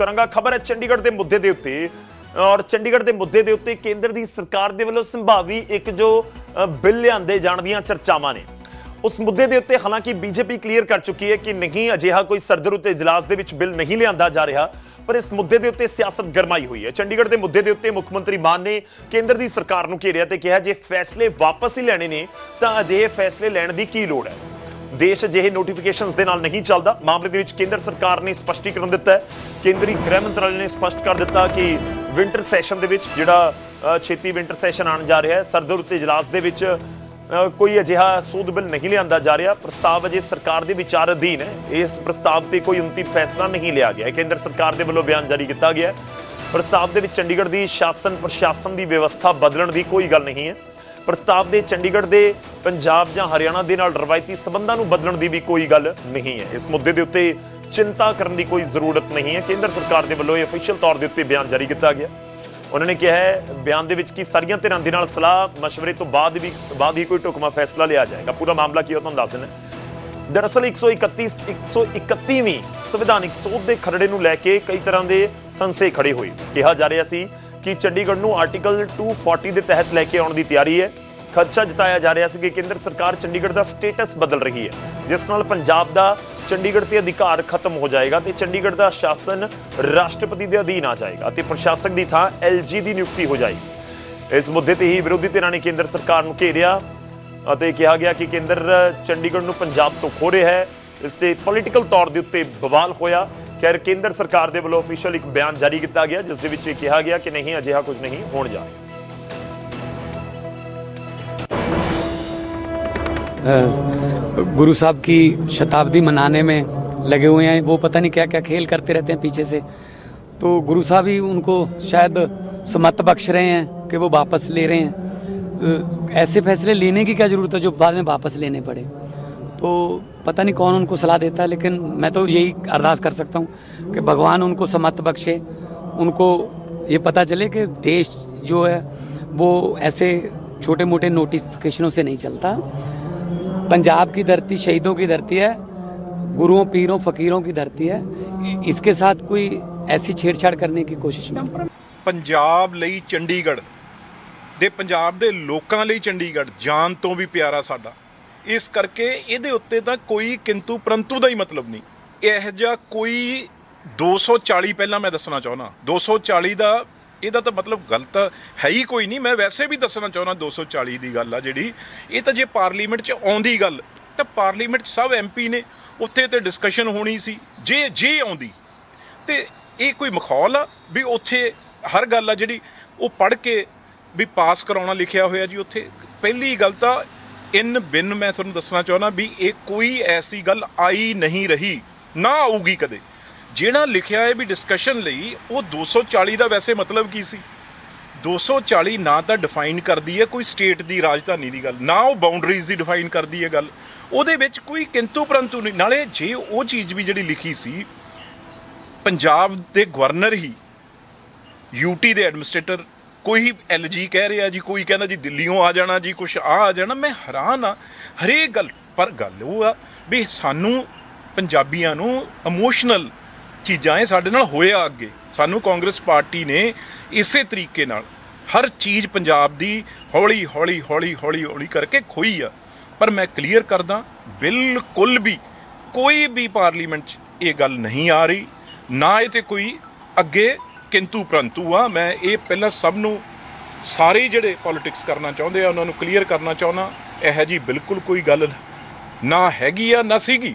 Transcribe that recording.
ਕਰਾਂਗਾ ਖਬਰ ਹੈ ਚੰਡੀਗੜ੍ਹ ਦੇ ਮੁੱਦੇ ਦੇ ਉੱਤੇ। ਔਰ ਚੰਡੀਗੜ੍ਹ ਦੇ ਮੁੱਦੇ ਦੇ ਉੱਤੇ ਕੇਂਦਰ ਦੀ ਸਰਕਾਰ ਦੇ ਵੱਲੋਂ ਸੰਭਾਵੀ ਇੱਕ ਜੋ ਬਿੱਲ ਲਿਆਂਦੇ ਜਾਣ ਦੀਆਂ ਚਰਚਾਵਾਂ ਨੇ। ਉਸ ਮੁੱਦੇ ਦੇ ਉੱਤੇ ਹਾਲਾਂਕਿ ਬੀਜੇਪੀ ਕਲੀਅਰ ਕਰ ਚੁੱਕੀ ਹੈ ਕਿ ਨਹੀਂ, ਅਜਿਹਾ ਕੋਈ ਸਰਦਰ ਉੱਤੇ ਇਜਲਾਸ ਦੇ ਵਿੱਚ ਬਿੱਲ ਨਹੀਂ ਲਿਆਂਦਾ ਜਾ ਰਿਹਾ, ਪਰ ਇਸ ਮੁੱਦੇ ਦੇ ਉੱਤੇ ਸਿਆਸਤ ਗਰਮਾਈ ਹੋਈ ਹੈ। ਚੰਡੀਗੜ੍ਹ ਦੇ ਮੁੱਦੇ ਦੇ ਉੱਤੇ ਮੁੱਖ ਮੰਤਰੀ ਮਾਨ ਨੇ ਕੇਂਦਰ ਦੀ ਸਰਕਾਰ ਨੂੰ ਘੇਰਿਆ ਤੇ ਕਿਹਾ, ਜੇ ਫੈਸਲੇ ਵਾਪਸ ਹੀ ਲੈਣੇ ਨੇ, ਤਾਂ ਅਜਿਹੇ ਫੈਸਲੇ ਲੈਣ ਦੀ ਕੀ ਲੋੜ ਹੈ? ਦੇਸ਼ ਅਜਿਹੇ ਨੋਟੀਫਿਕੇਸ਼ਨਸ ਦੇ ਨਾਲ ਨਹੀਂ ਚੱਲਦਾ। ਮਾਮਲੇ ਦੇ ਵਿੱਚ ਕੇਂਦਰ ਸਰਕਾਰ ਨੇ ਸਪਸ਼ਟੀਕਰਨ ਦਿੱਤਾ ਹੈ। ਕੇਂਦਰੀ ਗ੍ਰਹਿ ਮੰਤਰਾਲੇ ਨੇ ਸਪਸ਼ਟ ਕਰ ਦਿੱਤਾ ਕਿ ਵਿੰਟਰ ਸੈਸ਼ਨ ਦੇ ਵਿੱਚ ਜਿਹੜਾ ਛੇਤੀ ਵਿੰਟਰ ਸੈਸ਼ਨ ਆਉਣ ਜਾ ਰਿਹਾ ਹੈ। ਸਰਦਰ ਉੱਤੇ ਇਜਲਾਸ ਦੇ ਵਿੱਚ ਕੋਈ ਅਜਿਹਾ ਸੋਧ ਬਿੱਲ ਨਹੀਂ ਲਿਆਂਦਾ ਜਾ ਰਿਹਾ। ਪ੍ਰਸਤਾਵ ਅਜੇ ਸਰਕਾਰ ਦੇ ਵਿਚਾਰ ਅਧੀਨ ਹੈ। ਇਸ ਪ੍ਰਸਤਾਵ ਤੇ ਕੋਈ ਅੰਤਿਮ ਫੈਸਲਾ ਨਹੀਂ ਲਿਆ ਗਿਆ ਹੈ। ਕੇਂਦਰ ਸਰਕਾਰ ਦੇ ਵੱਲੋਂ ਬਿਆਨ ਜਾਰੀ ਕੀਤਾ ਗਿਆ ਹੈ। ਪ੍ਰਸਤਾਵ ਦੇ ਵਿੱਚ ਚੰਡੀਗੜ੍ਹ ਦੀ ਸ਼ਾਸਨ ਪ੍ਰਸ਼ਾਸਨ ਦੀ ਵਿਵਸਥਾ ਬਦਲਣ ਦੀ ਕੋਈ ਗੱਲ ਨਹੀਂ ਹੈ। ਪ੍ਰਸਤਾਵ ਦੇ ਚੰਡੀਗੜ੍ਹ ਦੇ ਪੰਜਾਬ ਜਾਂ ਹਰਿਆਣਾ ਦੇ ਨਾਲ ਰਵਾਇਤੀ ਸਬੰਧਾਂ ਨੂੰ ਬਦਲਣ ਦੀ ਵੀ ਕੋਈ ਗੱਲ ਨਹੀਂ ਹੈ। ਇਸ ਮੁੱਦੇ ਦੇ ਉੱਤੇ ਚਿੰਤਾ ਕਰਨ ਦੀ ਕੋਈ ਜ਼ਰੂਰਤ ਨਹੀਂ ਹੈ। ਕੇਂਦਰ ਸਰਕਾਰ ਦੇ ਵੱਲੋਂ ਇਹ ਅਫੀਸ਼ੀਅਲ ਤੌਰ ਦੇ ਉੱਤੇ ਬਿਆਨ ਜਾਰੀ ਕੀਤਾ ਗਿਆ। ਉਹਨਾਂ ਨੇ ਕਿਹਾ ਹੈ, ਬਿਆਨ ਦੇ ਵਿੱਚ ਕਿ ਸਾਰੀਆਂ ਧਿਰਾਂ ਦੇ ਨਾਲ ਸਲਾਹ مشਵਰੇ ਤੋਂ ਬਾਅਦ ਵੀ ਬਾਅਦ ਹੀ ਕੋਈ ਢੁਕਵਾਂ ਫੈਸਲਾ ਲਿਆ ਜਾਏਗਾ। ਪੂਰਾ ਮਾਮਲਾ ਕੀ ਹੈ ਤੁਹਾਨੂੰ ਦੱਸ ਦਿੰਦਾ ਦਰਅਸਲ 131 131ਵੀਂ ਸੰਵਿਧਾਨਿਕ ਸੋਧ ਦੇ ਖਰੜੇ ਨੂੰ ਲੈ ਕੇ ਕਈ ਤਰ੍ਹਾਂ ਦੇ ਸੰਸੇ ਖੜੇ ਹੋਏ। ਕਿਹਾ ਜਾ ਰਿਹਾ ਸੀ ਕਿ ਚੰਡੀਗੜ੍ਹ ਨੂੰ ਆਰਟੀਕਲ 240 ਦੇ ਤਹਿਤ ਲੈ ਕੇ ਆਉਣ ਦੀ ਤਿਆਰੀ ਹੈ। ਖਦਸ਼ਾ ਜਤਾਇਆ ਜਾ ਰਿਹਾ ਸੀ ਕਿ ਕੇਂਦਰ ਸਰਕਾਰ ਚੰਡੀਗੜ੍ਹ ਦਾ ਸਟੇਟਸ ਬਦਲ ਰਹੀ ਹੈ। ਜਿਸ ਨਾਲ ਪੰਜਾਬ ਦਾ ਚੰਡੀਗੜ੍ਹ ਤੇ ਅਧਿਕਾਰ ਖਤਮ ਹੋ ਜਾਏਗਾ ਤੇ ਚੰਡੀਗੜ੍ਹ ਦਾ ਸ਼ਾਸਨ ਰਾਸ਼ਟਰਪਤੀ ਦੇ ਅਧੀਨ ਆ ਜਾਏਗਾ ਤੇ ਪ੍ਰਸ਼ਾਸਕ ਦੀ ਥਾਂ ਐਲਜੀ ਦੀ ਨਿਯੁਕਤੀ ਹੋ ਜਾਏਗੀ। ਇਸ ਮੁੱਦੇ ਤੇ ਹੀ ਵਿਰੋਧੀ ਧਿਰਾਂ ਨੇ ਕੇਂਦਰ ਸਰਕਾਰ ਨੂੰ ਘੇਰਿਆ ਅਤੇ ਕਿਹਾ ਗਿਆ ਕਿ ਕੇਂਦਰ ਚੰਡੀਗੜ੍ਹ ਨੂੰ ਪੰਜਾਬ ਤੋਂ ਖੋ ਰਿਹਾ ਹੈ। ਇਸ ਤੇ ਪੋਲੀਟੀਕਲ ਤੌਰ ਦੇ ਉੱਤੇ ਬਵਾਲ ਹੋਇਆ। ਖੈਰ ਕੇਂਦਰ ਸਰਕਾਰ ਦੇ ਵੱਲੋਂ ਅਫੀਸ਼ੀਅਲ ਇੱਕ ਬਿਆਨ ਜਾਰੀ ਕੀਤਾ ਗਿਆ ਜਿਸ ਦੇ ਵਿੱਚ ਇਹ ਕਿਹਾ ਗਿਆ ਕਿ ਨਹੀਂ ਅਜਿਹਾ ਕੁਝ ਨਹੀਂ ਹੋਣ ਜਾ ਰਿਹਾ अ, गुरु साहब की शताब्दी मनाने में लगे हुए हैं वो पता नहीं क्या क्या खेल करते रहते हैं पीछे से तो गुरु साहब ही उनको शायद समत बख्श रहे हैं कि वो वापस ले रहे हैं अ, ऐसे फैसले लेने की क्या ज़रूरत है जो बाद में वापस लेने पड़े तो पता नहीं कौन उनको सलाह देता है लेकिन मैं तो यही अरदास कर सकता हूँ कि भगवान उनको समत बख्शे उनको ये पता चले कि देश जो है वो ऐसे छोटे मोटे नोटिफिकेशनों से नहीं चलता पंजाब की धरती शहीदों की धरती है गुरुओं पीरों फकीरों की धरती है इसके साथ कोई ऐसी छेड़छाड़ करने की कोशिश नहीं ਪੰਜਾਬ ਲਈ ਚੰਡੀਗੜ੍ਹ ਦੇ ਪੰਜਾਬ ਦੇ ਲੋਕਾਂ ਲਈ ਚੰਡੀਗੜ੍ਹ ਜਾਨ ਤੋਂ ਵੀ ਪਿਆਰਾ ਸਾਡਾ ਇਸ ਕਰਕੇ ਇਹਦੇ ਉੱਤੇ ਤਾਂ ਕੋਈ ਕਿੰਤੂ ਪਰੰਤੂ ਦਾ ਹੀ ਮਤਲਬ ਨਹੀਂ। ਇਹ ਜਿਹਾ ਕੋਈ 240 ਪਹਿਲਾਂ ਮੈਂ ਦੱਸਣਾ ਚਾਹੁੰਦਾ। 240 ਦਾ ਇਹਦਾ ਤਾਂ ਮਤਲਬ ਗਲਤ ਹੈ ਹੀ ਕੋਈ ਨਹੀਂ। ਮੈਂ ਵੈਸੇ ਵੀ ਦੱਸਣਾ ਚਾਹੁੰਦਾ 240 ਦੀ ਗੱਲ ਆ ਜਿਹੜੀ। ਇਹ ਤਾਂ ਜੇ ਪਾਰਲੀਮੈਂਟ 'ਚ ਆਉਂਦੀ ਗੱਲ, ਤਾਂ ਪਾਰਲੀਮੈਂਟ 'ਚ ਸਭ ਐਮਪੀ ਨੇ ਉੱਥੇ ਤੇ ਡਿਸਕਸ਼ਨ ਹੋਣੀ ਸੀ, ਜੇ ਜੇ ਆਉਂਦੀ। ਤੇ ਇਹ ਕੋਈ ਮਖੌਲ ਆ ਵੀ ਉੱਥੇ ਹਰ ਗੱਲ ਆ ਜਿਹੜੀ, ਉਹ ਪੜ੍ਹ ਕੇ ਵੀ ਪਾਸ ਕਰਾਉਣਾ ਲਿਖਿਆ ਹੋਇਆ ਜੀ ਉੱਥੇ। ਪਹਿਲੀ ਗੱਲ ਤਾਂ ਇਨ ਬਿਨ ਮੈਂ ਤੁਹਾਨੂੰ ਦੱਸਣਾ ਚਾਹੁੰਦਾ ਵੀ ਇਹ ਕੋਈ ਐਸੀ ਗੱਲ ਆਈ ਨਹੀਂ ਰਹੀ, ਨਾ ਆਊਗੀ ਕਦੇ। ਜਿਹੜਾ ਲਿਖਿਆ ਹੈ ਵੀ ਡਿਸਕਸ਼ਨ ਲਈ, ਉਹ 240 ਦਾ ਵੈਸੇ ਮਤਲਬ ਕੀ ਸੀ? 240 ਨਾ ਤਾਂ ਡਿਫਾਈਨ ਕਰਦੀ ਹੈ ਕੋਈ ਸਟੇਟ ਦੀ ਰਾਜਧਾਨੀ ਦੀ ਗੱਲ, ਨਾ ਉਹ ਬਾਉਂਡਰੀਜ਼ ਦੀ ਡਿਫਾਈਨ ਕਰਦੀ ਹੈ ਗੱਲ। ਉਹਦੇ ਵਿੱਚ ਕੋਈ ਕਿੰਤੂ ਪਰੰਤੂ ਨਹੀਂ। ਨਾਲੇ ਜੇ ਉਹ ਚੀਜ਼ ਵੀ ਜਿਹੜੀ ਲਿਖੀ ਸੀ, ਪੰਜਾਬ ਦੇ ਗਵਰਨਰ ਹੀ ਯੂਟੀ ਦੇ ਐਡਮਿਨਿਸਟ੍ਰੇਟਰ ਕੋਈ ਐਲਜੀ ਕਹਿ ਰਿਹਾ ਜੀ, ਕੋਈ ਕਹਿੰਦਾ ਜੀ ਦਿੱਲੀੋਂ ਆ ਜਾਣਾ ਜੀ, ਕੁਛ ਆ ਆ ਜਾਣਾ, ਮੈਂ ਹੈਰਾਨ ਆ ਹਰੇਕ ਗੱਲ, ਪਰ ਗੱਲ ਉਹ ਆ ਵੀ ਸਾਨੂੰ ਪੰਜਾਬੀਆਂ ਨੂੰ ਇਮੋਸ਼ਨਲ ਚੀਜ਼ਾਂ ਇਹ ਸਾਡੇ ਨਾਲ ਹੋਇਆ ਅੱਗੇ। ਸਾਨੂੰ ਕਾਂਗਰਸ ਪਾਰਟੀ ਨੇ ਇਸੇ ਤਰੀਕੇ ਨਾਲ ਹਰ ਚੀਜ਼ ਪੰਜਾਬ ਦੀ ਹੌਲੀ ਹੌਲੀ ਹੌਲੀ ਹੌਲੀ ਹੌਲੀ ਕਰਕੇ ਖੋਈ ਆ। ਪਰ ਮੈਂ ਕਲੀਅਰ ਕਰਦਾ, ਬਿਲਕੁਲ ਵੀ ਕੋਈ ਵੀ ਪਾਰਲੀਮੈਂਟ 'ਚ ਇਹ ਗੱਲ ਨਹੀਂ ਆ ਰਹੀ। ਨਾ ਇਹ ਤੇ ਕੋਈ ਅੱਗੇ ਕਿੰਤੂ ਪ੍ਰੰਤੂ ਆ ਮੈਂ ਇਹ ਪਹਿਲਾਂ ਸਭ ਨੂੰ ਸਾਰੇ ਜਿਹੜੇ ਪੋਲਿਟਿਕਸ ਕਰਨਾ ਚਾਹੁੰਦੇ ਆ, ਉਹਨਾਂ ਨੂੰ ਕਲੀਅਰ ਕਰਨਾ ਚਾਹੁੰਦਾ, ਇਹ ਜੀ ਬਿਲਕੁਲ ਕੋਈ ਗੱਲ ਨਾ ਹੈਗੀ ਆ, ਨਾ ਸੀਗੀ।